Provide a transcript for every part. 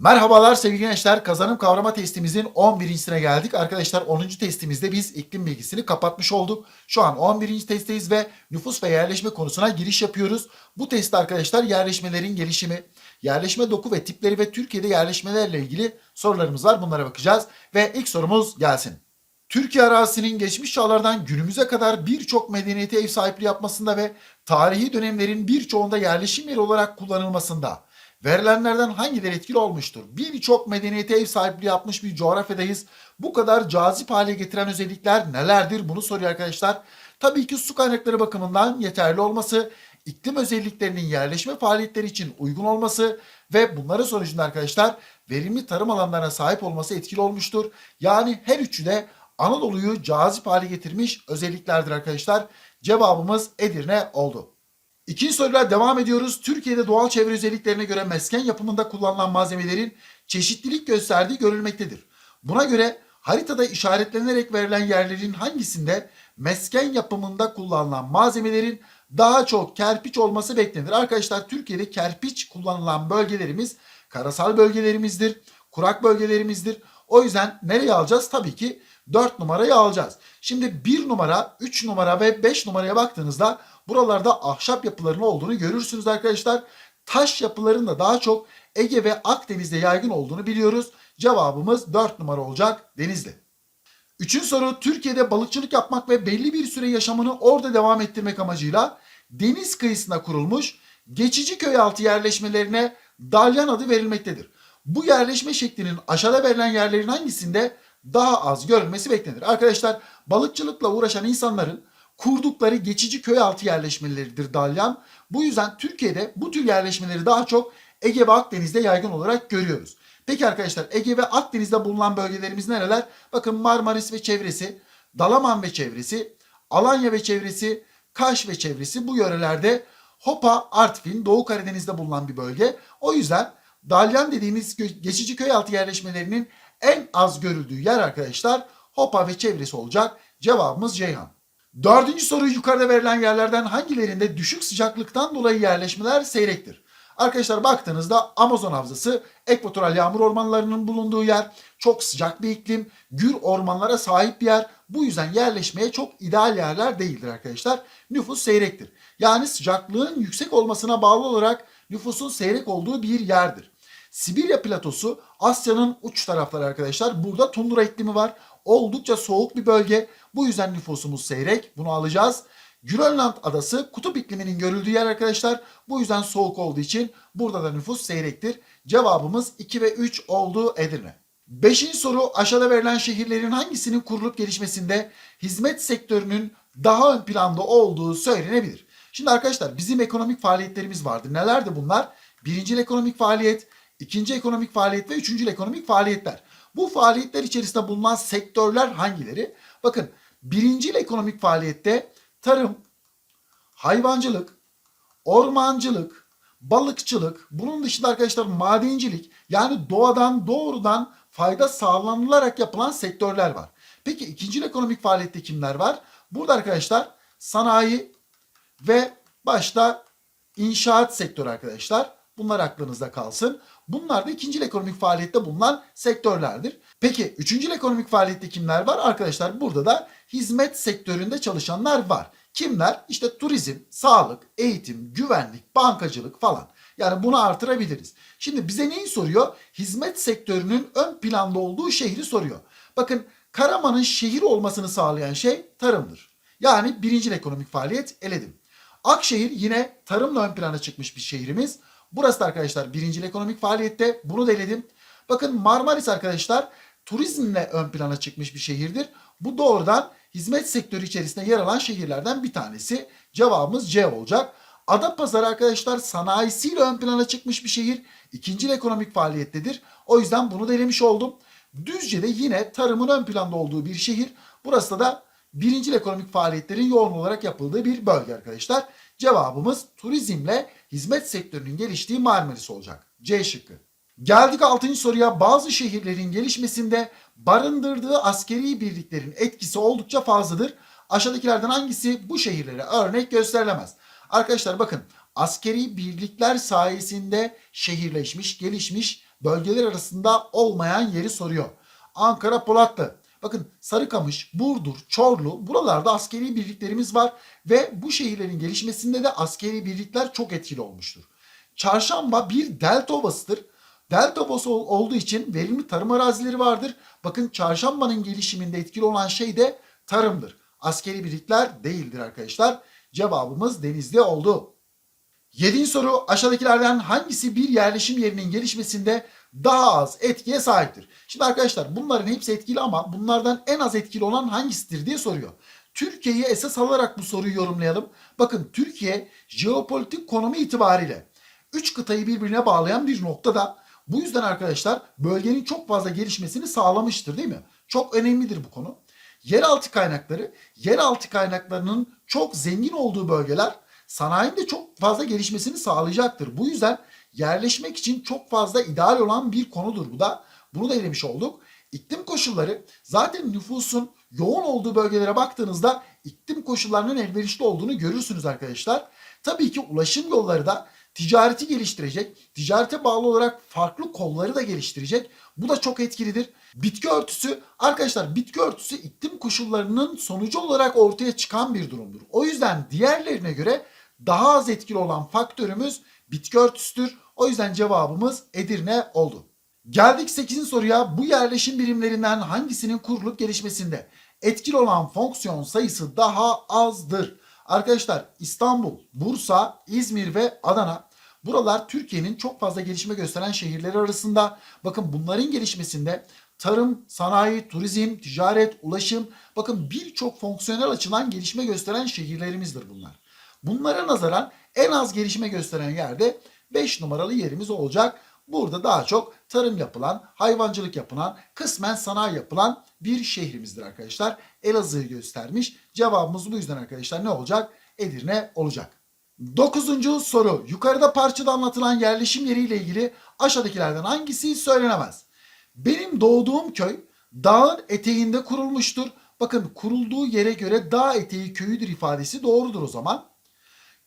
Merhabalar sevgili gençler. Kazanım kavrama testimizin 11.sine geldik. Arkadaşlar 10. testimizde biz iklim bilgisini kapatmış olduk. Şu an 11. testteyiz ve nüfus ve yerleşme konusuna giriş yapıyoruz. Bu testte arkadaşlar yerleşmelerin gelişimi, yerleşme doku ve tipleri ve Türkiye'de yerleşmelerle ilgili sorularımız var. Bunlara bakacağız ve ilk sorumuz gelsin. Türkiye arazisinin geçmiş çağlardan günümüze kadar birçok medeniyete ev sahipliği yapmasında ve tarihi dönemlerin birçoğunda yerleşim yeri olarak kullanılmasında verilenlerden hangileri etkili olmuştur? Birçok medeniyete ev sahipliği yapmış bir coğrafyadayız. Bu kadar cazip hale getiren özellikler nelerdir? Bunu soruyor arkadaşlar. Tabii ki su kaynakları bakımından yeterli olması, iklim özelliklerinin yerleşme faaliyetleri için uygun olması ve bunların sonucunda arkadaşlar verimli tarım alanlarına sahip olması etkili olmuştur. Yani her üçü de Anadolu'yu cazip hale getirmiş özelliklerdir arkadaşlar. Cevabımız Edirne oldu. İkinci soruyla devam ediyoruz. Türkiye'de doğal çevre özelliklerine göre mesken yapımında kullanılan malzemelerin çeşitlilik gösterdiği görülmektedir. Buna göre haritada işaretlenerek verilen yerlerin hangisinde mesken yapımında kullanılan malzemelerin daha çok kerpiç olması beklenir. Arkadaşlar Türkiye'de kerpiç kullanılan bölgelerimiz karasal bölgelerimizdir, kurak bölgelerimizdir. O yüzden nereye alacağız? Tabii ki 4 numarayı alacağız. Şimdi 1 numara, 3 numara ve 5 numaraya baktığınızda buralarda ahşap yapılarının olduğunu görürsünüz arkadaşlar. Taş yapıların da daha çok Ege ve Akdeniz'de yaygın olduğunu biliyoruz. Cevabımız 4 numara olacak Denizli. Üçüncü soru Türkiye'de balıkçılık yapmak ve belli bir süre yaşamını orada devam ettirmek amacıyla deniz kıyısına kurulmuş geçici köy altı yerleşmelerine dalyan adı verilmektedir. Bu yerleşme şeklinin aşağıda verilen yerlerin hangisinde daha az görülmesi beklenir? Arkadaşlar balıkçılıkla uğraşan insanların kurdukları geçici köy altı yerleşmeleridir dalyan. Bu yüzden Türkiye'de bu tür yerleşmeleri daha çok Ege ve Akdeniz'de yaygın olarak görüyoruz. Peki arkadaşlar Ege ve Akdeniz'de bulunan bölgelerimiz nereler? Bakın Marmaris ve çevresi, Dalaman ve çevresi, Alanya ve çevresi, Kaş ve çevresi bu yörelerde Hopa, Artvin, Doğu Karadeniz'de bulunan bir bölge. O yüzden Dalyan dediğimiz geçici köy altı yerleşmelerinin en az görüldüğü yer arkadaşlar Hopa ve çevresi olacak. Cevabımız Ceyhan. Dördüncü soru yukarıda verilen yerlerden hangilerinde düşük sıcaklıktan dolayı yerleşmeler seyrektir? Arkadaşlar baktığınızda Amazon havzası ekvatoral yağmur ormanlarının bulunduğu yer, çok sıcak bir iklim, gür ormanlara sahip bir yer. Bu yüzden yerleşmeye çok ideal yerler değildir arkadaşlar. Nüfus seyrektir. Yani sıcaklığın yüksek olmasına bağlı olarak nüfusun seyrek olduğu bir yerdir. Sibirya platosu Asya'nın uç tarafları arkadaşlar. Burada tundra iklimi var. Oldukça soğuk bir bölge. Bu yüzden nüfusumuz seyrek. Bunu alacağız. Grönland adası kutup ikliminin görüldüğü yer arkadaşlar. Bu yüzden soğuk olduğu için burada da nüfus seyrektir. Cevabımız 2 ve 3 oldu Edirne. Beşinci soru aşağıda verilen şehirlerin hangisinin kurulup gelişmesinde hizmet sektörünün daha ön planda olduğu söylenebilir. Şimdi arkadaşlar bizim ekonomik faaliyetlerimiz vardı. Nelerdi bunlar? Birinci ekonomik faaliyet, ikinci ekonomik faaliyet ve üçüncü ekonomik faaliyetler. Bu faaliyetler içerisinde bulunan sektörler hangileri? Bakın birinci ekonomik faaliyette tarım, hayvancılık, ormancılık, balıkçılık, bunun dışında arkadaşlar madencilik yani doğadan doğrudan fayda sağlanılarak yapılan sektörler var. Peki ikinci ekonomik faaliyette kimler var? Burada arkadaşlar sanayi ve başta inşaat sektörü arkadaşlar. Bunlar aklınızda kalsın. Bunlar da ikinci ekonomik faaliyette bulunan sektörlerdir. Peki üçüncü ekonomik faaliyette kimler var? Arkadaşlar burada da hizmet sektöründe çalışanlar var. Kimler? İşte turizm, sağlık, eğitim, güvenlik, bankacılık falan. Yani bunu artırabiliriz. Şimdi bize neyi soruyor? Hizmet sektörünün ön planda olduğu şehri soruyor. Bakın Karaman'ın şehir olmasını sağlayan şey tarımdır. Yani birinci ekonomik faaliyet eledim. Akşehir yine tarımla ön plana çıkmış bir şehrimiz. Burası da arkadaşlar birinci ekonomik faaliyette. Bunu da eledim. Bakın Marmaris arkadaşlar turizmle ön plana çıkmış bir şehirdir. Bu doğrudan hizmet sektörü içerisinde yer alan şehirlerden bir tanesi. Cevabımız C olacak. Adapazarı arkadaşlar sanayisiyle ön plana çıkmış bir şehir. İkinci ekonomik faaliyettedir. O yüzden bunu da elemiş oldum. Düzce'de yine tarımın ön planda olduğu bir şehir. Burası da birinci ekonomik faaliyetlerin yoğun olarak yapıldığı bir bölge arkadaşlar. Cevabımız turizmle hizmet sektörünün geliştiği Marmaris olacak. C şıkkı. Geldik 6. soruya. Bazı şehirlerin gelişmesinde barındırdığı askeri birliklerin etkisi oldukça fazladır. Aşağıdakilerden hangisi bu şehirlere örnek gösterilemez? Arkadaşlar bakın askeri birlikler sayesinde şehirleşmiş, gelişmiş bölgeler arasında olmayan yeri soruyor. Ankara Polatlı. Bakın Sarıkamış, Burdur, Çorlu buralarda askeri birliklerimiz var ve bu şehirlerin gelişmesinde de askeri birlikler çok etkili olmuştur. Çarşamba bir delta ovasıdır. Delta ovası ol- olduğu için verimli tarım arazileri vardır. Bakın çarşambanın gelişiminde etkili olan şey de tarımdır. Askeri birlikler değildir arkadaşlar. Cevabımız denizli oldu. Yedinci soru aşağıdakilerden hangisi bir yerleşim yerinin gelişmesinde daha az etkiye sahiptir? Şimdi arkadaşlar bunların hepsi etkili ama bunlardan en az etkili olan hangisidir diye soruyor. Türkiye'yi esas alarak bu soruyu yorumlayalım. Bakın Türkiye jeopolitik konumu itibariyle 3 kıtayı birbirine bağlayan bir noktada. Bu yüzden arkadaşlar bölgenin çok fazla gelişmesini sağlamıştır değil mi? Çok önemlidir bu konu. Yeraltı kaynakları, yeraltı kaynaklarının çok zengin olduğu bölgeler sanayinin de çok fazla gelişmesini sağlayacaktır. Bu yüzden yerleşmek için çok fazla ideal olan bir konudur bu da. Bunu da elemiş olduk. İklim koşulları zaten nüfusun yoğun olduğu bölgelere baktığınızda iklim koşullarının elverişli olduğunu görürsünüz arkadaşlar. Tabii ki ulaşım yolları da ticareti geliştirecek. Ticarete bağlı olarak farklı kolları da geliştirecek. Bu da çok etkilidir. Bitki örtüsü arkadaşlar bitki örtüsü iklim koşullarının sonucu olarak ortaya çıkan bir durumdur. O yüzden diğerlerine göre daha az etkili olan faktörümüz bitki örtüsüdür. O yüzden cevabımız Edirne oldu. Geldik 8. soruya. Bu yerleşim birimlerinden hangisinin kurulup gelişmesinde etkili olan fonksiyon sayısı daha azdır? Arkadaşlar İstanbul, Bursa, İzmir ve Adana buralar Türkiye'nin çok fazla gelişme gösteren şehirleri arasında. Bakın bunların gelişmesinde tarım, sanayi, turizm, ticaret, ulaşım bakın birçok fonksiyonel açıdan gelişme gösteren şehirlerimizdir bunlar. Bunlara nazaran en az gelişme gösteren yerde 5 numaralı yerimiz olacak. Burada daha çok tarım yapılan, hayvancılık yapılan, kısmen sanayi yapılan bir şehrimizdir arkadaşlar. Elazığ'ı göstermiş. Cevabımız bu yüzden arkadaşlar ne olacak? Edirne olacak. Dokuzuncu soru. Yukarıda parçada anlatılan yerleşim yeriyle ilgili aşağıdakilerden hangisi söylenemez? Benim doğduğum köy dağın eteğinde kurulmuştur. Bakın kurulduğu yere göre dağ eteği köyüdür ifadesi doğrudur o zaman.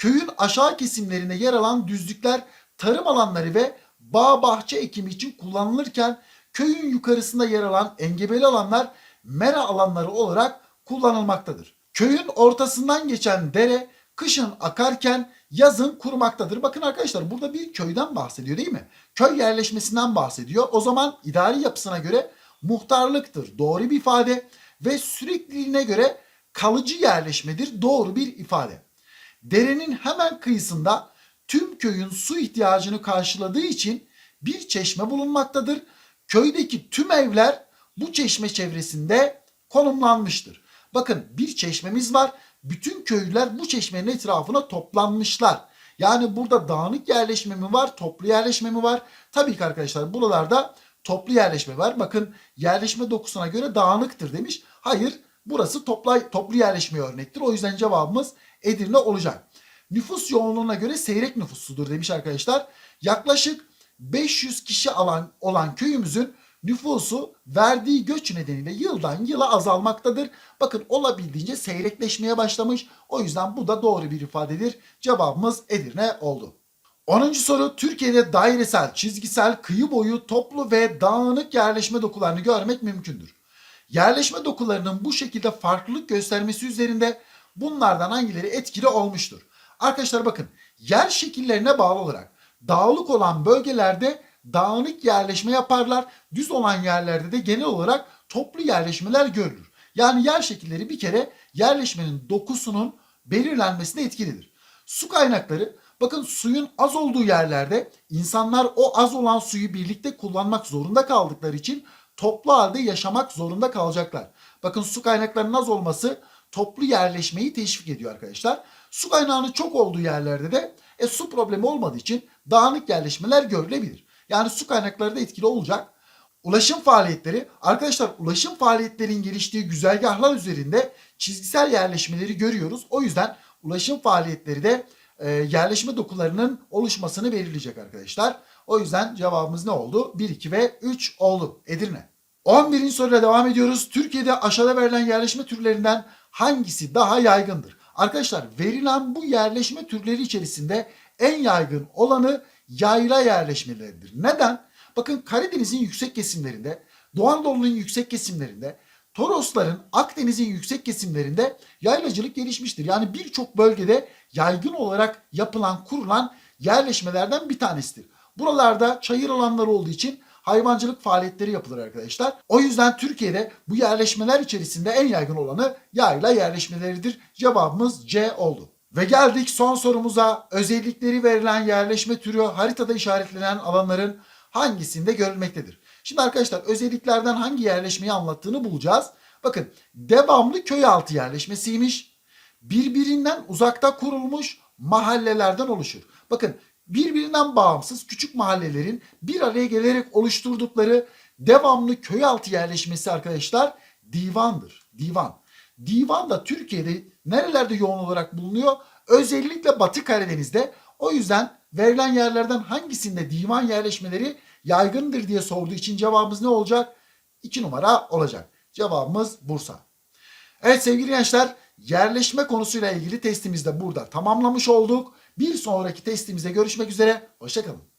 Köyün aşağı kesimlerinde yer alan düzlükler tarım alanları ve bağ bahçe ekimi için kullanılırken köyün yukarısında yer alan engebeli alanlar mera alanları olarak kullanılmaktadır. Köyün ortasından geçen dere kışın akarken yazın kurumaktadır. Bakın arkadaşlar burada bir köyden bahsediyor değil mi? Köy yerleşmesinden bahsediyor. O zaman idari yapısına göre muhtarlıktır. Doğru bir ifade ve sürekliliğine göre kalıcı yerleşmedir. Doğru bir ifade. Derenin hemen kıyısında tüm köyün su ihtiyacını karşıladığı için bir çeşme bulunmaktadır. Köydeki tüm evler bu çeşme çevresinde konumlanmıştır. Bakın bir çeşmemiz var. Bütün köylüler bu çeşmenin etrafına toplanmışlar. Yani burada dağınık yerleşme mi var, toplu yerleşme mi var? Tabii ki arkadaşlar buralarda toplu yerleşme var. Bakın yerleşme dokusuna göre dağınıktır demiş. Hayır, burası topla, toplu yerleşme örnektir. O yüzden cevabımız Edirne olacak. Nüfus yoğunluğuna göre seyrek nüfusludur demiş arkadaşlar. Yaklaşık 500 kişi alan olan köyümüzün nüfusu verdiği göç nedeniyle yıldan yıla azalmaktadır. Bakın olabildiğince seyrekleşmeye başlamış. O yüzden bu da doğru bir ifadedir. Cevabımız Edirne oldu. 10. soru Türkiye'de dairesel, çizgisel, kıyı boyu, toplu ve dağınık yerleşme dokularını görmek mümkündür. Yerleşme dokularının bu şekilde farklılık göstermesi üzerinde bunlardan hangileri etkili olmuştur? Arkadaşlar bakın yer şekillerine bağlı olarak dağlık olan bölgelerde dağınık yerleşme yaparlar. Düz olan yerlerde de genel olarak toplu yerleşmeler görülür. Yani yer şekilleri bir kere yerleşmenin dokusunun belirlenmesine etkilidir. Su kaynakları bakın suyun az olduğu yerlerde insanlar o az olan suyu birlikte kullanmak zorunda kaldıkları için toplu halde yaşamak zorunda kalacaklar. Bakın su kaynaklarının az olması toplu yerleşmeyi teşvik ediyor arkadaşlar. Su kaynağının çok olduğu yerlerde de e, su problemi olmadığı için dağınık yerleşmeler görülebilir. Yani su kaynakları da etkili olacak. Ulaşım faaliyetleri arkadaşlar ulaşım faaliyetlerinin geliştiği güzergahlar üzerinde çizgisel yerleşmeleri görüyoruz. O yüzden ulaşım faaliyetleri de e, yerleşme dokularının oluşmasını belirleyecek arkadaşlar. O yüzden cevabımız ne oldu? 1, 2 ve 3 oldu. Edirne. 11. soruyla devam ediyoruz. Türkiye'de aşağıda verilen yerleşme türlerinden hangisi daha yaygındır? Arkadaşlar verilen bu yerleşme türleri içerisinde en yaygın olanı yayla yerleşmeleridir. Neden? Bakın Karadeniz'in yüksek kesimlerinde, Doğu Anadolu'nun yüksek kesimlerinde, Torosların, Akdeniz'in yüksek kesimlerinde yaylacılık gelişmiştir. Yani birçok bölgede yaygın olarak yapılan, kurulan yerleşmelerden bir tanesidir. Buralarda çayır alanları olduğu için hayvancılık faaliyetleri yapılır arkadaşlar. O yüzden Türkiye'de bu yerleşmeler içerisinde en yaygın olanı yayla yerleşmeleridir. Cevabımız C oldu. Ve geldik son sorumuza. Özellikleri verilen yerleşme türü haritada işaretlenen alanların hangisinde görülmektedir? Şimdi arkadaşlar özelliklerden hangi yerleşmeyi anlattığını bulacağız. Bakın devamlı köy altı yerleşmesiymiş. Birbirinden uzakta kurulmuş mahallelerden oluşur. Bakın birbirinden bağımsız küçük mahallelerin bir araya gelerek oluşturdukları devamlı köy altı yerleşmesi arkadaşlar divandır. Divan. Divan da Türkiye'de nerelerde yoğun olarak bulunuyor? Özellikle Batı Karadeniz'de. O yüzden verilen yerlerden hangisinde divan yerleşmeleri yaygındır diye sorduğu için cevabımız ne olacak? 2 numara olacak. Cevabımız Bursa. Evet sevgili gençler yerleşme konusuyla ilgili testimizi de burada tamamlamış olduk. Bir sonraki testimizde görüşmek üzere. Hoşçakalın.